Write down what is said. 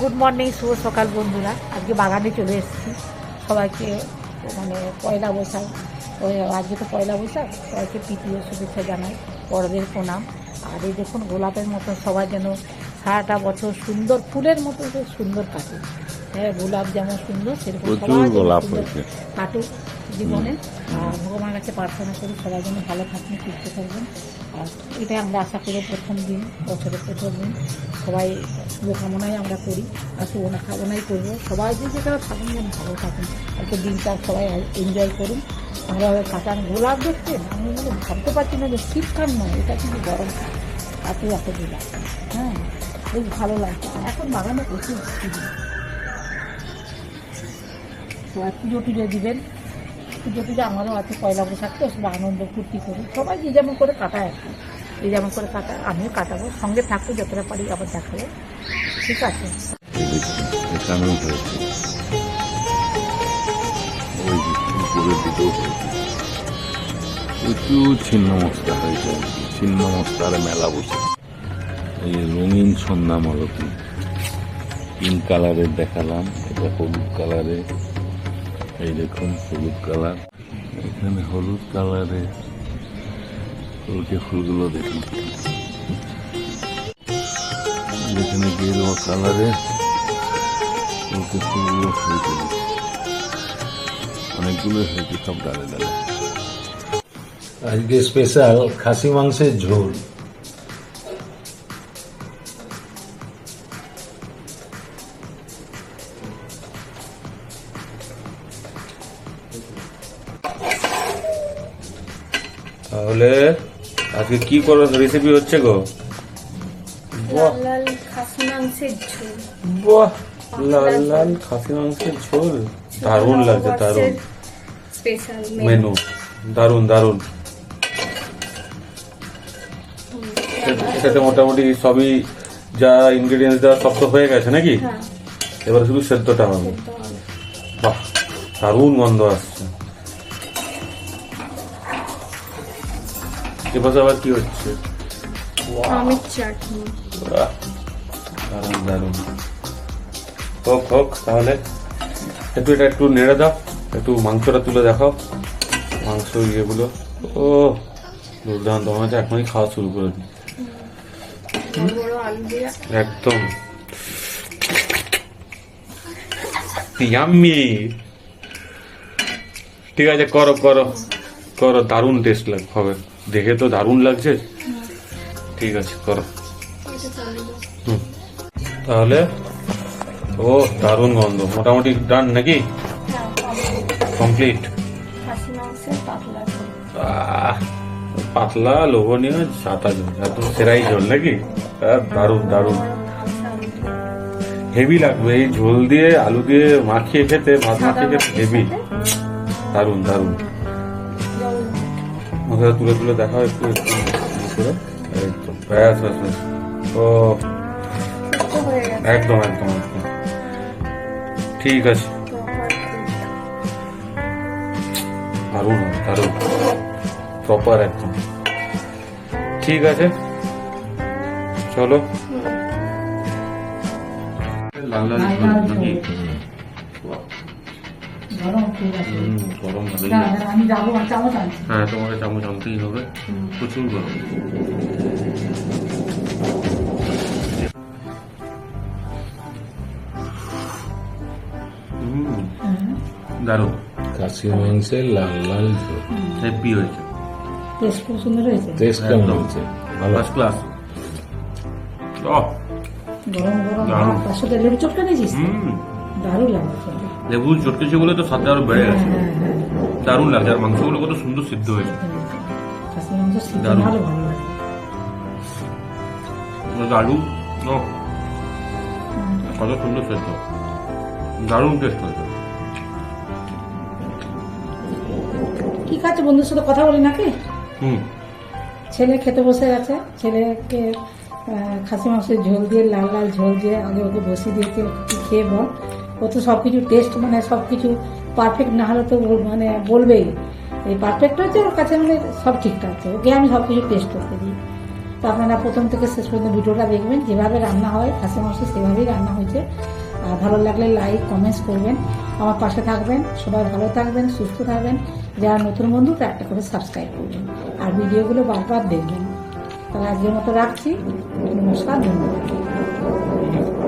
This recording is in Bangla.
গুড মর্নিং শুভ সকাল বন্ধুরা। আজকে বাগানে চলে এসেছি। সবাইকে মানে পয়লা বৈশাখ, ওই আজকে তো পয়লা বৈশাখ, সবাইকে তৃতীয় শুভেচ্ছা জানাই, বড়দের প্রণাম। আর এই দেখুন গোলাপের মতো সবাই যেন সারাটা বছর সুন্দর ফুলের মতো সুন্দর কাটে। হ্যাঁ গোলাপ যেমন সুন্দর সেরকম প্রচুর গোলাপ হয়েছে। কাটুক জীবনে। আর ভগবানের কাছে প্রার্থনা করি সবাই যেন ভালো থাকবেন সুস্থ থাকবেন। আর এটাই আমরা আশা করি প্রথম দিন বছরের প্রথম দিন। সবাই শুভকামনাই আমরা করি আর শুভনা কামনাই করব। সবাই যে যেখানে থাকুন যেন ভালো থাকুন। আজকে দিনটা সবাই এনজয় করুন। ভালোভাবে কাটান গোলাপ দেখছেন আমি ভাবতে পারছি না যে শীতকাল নয় এটা কিন্তু গরম। এত এত গোলাপ। হ্যাঁ বেশ ভালো লাগছে। এখন বাগানে প্রচুর সবাই পুজো টুজো দিবেন। পুজো টুজো আমারও আছে, পয়লা বৈশাখ তো, সবাই আনন্দ ফুর্তি করি। সবাই যে যেমন করে কাটায় কি। যে যেমন করে কাটায়, আমিও কাটাবো। সঙ্গে থাকব, যতটা পারি আবার দেখাবো। ঠিক আছে। হয়েছে মেলা বসে। এই রঙিন সন্ধ্যা মালতী পিঙ্ক কালারের দেখালাম, এটা হলুদ কালারে এই দেখুন, হলুদ কালার। এখানে হলুদ কালারে ফুলকে ফুলগুলো দেখুন। এখানে গেরুয়া কালারে। ফুলগুলো অনেকগুলো হয়েছে, সব ডালে ডালে আজকে স্পেশাল খাসি মাংসের ঝোল। তাহলে আজকে কি করো রেসিপি হচ্ছে গো? বাহ। লাল লাল লাল খাসি মাংসের ঝোল। দারুণ লাগছে দারুণ। মেনু দারুণ দারুণ। এটাতে মোটামুটি সবই যা ইনগ্রেডিয়েন্টস দেওয়া সব তো হয়ে গেছে নাকি? হ্যাঁ। এবার শুধু সেদ্ধটা হবে। বাহ দারুণ গন্ধ আসছে। এবার আবার কি হচ্ছে? আমের চাটনি। বাহ, দারুণ দারুণ। হোক হোক তাহলে একটু এটা একটু নেড়ে দাও একটু মাংসটা তুলে দেখাও। মাংস ইয়েগুলো। ও দুর্দান্ত হচ্ছে এখনই খাওয়া শুরু করে দিই। একদম। ইয়াম্মি ঠিক আছে করো করো। করো দারুণ টেস্ট লাগ হবে। দেখে তো দারুণ লাগছে। ঠিক আছে, করো। তাহলে, ও, দারুণ গন্ধ। মোটামুটি ডান নাকি? কমপ্লিট। পাতলা, লোভনীয় সাদা ঝোল একদম সেরাই ঝোল নাকি? দারুণ দারুণ। হেভি লাগবে। এই ঝোল দিয়ে, আলু দিয়ে মাখিয়ে খেতে, ভাত মাখিয়ে খেতে হেভি দারুণ দারুণ। জল মাথাটা তুলে তুলে দেখাও একটু একটু করে তো ব্যাস ব্যাস ব্যাস ও একদম একদম একদম। ঠিক আছে। দারুণ দারুণ। প্রপার একদম। ঠিক আছে। চলো। লাল লাল নাকি? গরম ঠিক আছে হুম, গরম ভালোই আমি যাব আর চামচ আনছি। হ্যাঁ তোমাকে চামচ আনতেই হবে। প্রচুর গরম। দারুণ। খাসি মাংসের লাল লাল ঝোল। হ্যাপি হয়েছে। টেস্ট খুব সুন্দর হয়েছে। টেস্ট কেমন হয়েছে? ফার্স্ট ক্লাস গরম গরম। তার সাথে লেবু চটকা নিয়েছিস হুম। দারুণ খেতে। লেবু চটকেছে বলে তো স্বাদটা আরও বেড়ে গেছে। হ্যাঁ, হ্যাঁ, দারুণ লাগছে আর মাংসগুলো কত সুন্দর সিদ্ধ হয়েছে। দারুণ। লাগে। আলু কত সুন্দর সেদ্ধ। দারুণ টেস্ট হয়েছে। কি খাচ্ছে বন্ধুর সাথে কথা বলি নাকি? হুম। ছেলে খেতে বসে গেছে। ছেলেকে খাসি মাংসের ঝোল দিয়ে লাল লাল ঝোল দিয়ে আগে ওকে বসিয়ে দিয়েছে খেয়ে বল। ও তো সব কিছু টেস্ট মানে সব কিছু পারফেক্ট না হলে তো মানে বলবেই। এই পারফেক্ট হচ্ছে ওর কাছে মানে সব ঠিকঠাক আছে। ওকে আমি সব কিছু টেস্ট করতে দিই। তো আপনারা প্রথম থেকে শেষ পর্যন্ত ভিডিওটা দেখবেন। যেভাবে রান্না হয় খাসি মাংস সেভাবেই রান্না হয়েছে। আর ভালো লাগলে লাইক কমেন্টস করবেন। আমার পাশে থাকবেন। সবাই ভালো থাকবেন, সুস্থ থাকবেন। যারা নতুন বন্ধু তারা একটা করে সাবস্ক্রাইব করবেন। আর ভিডিওগুলো বারবার দেখবেন। তাহলে আজকের মতো রাখছি। নমস্কার, ধন্যবাদ।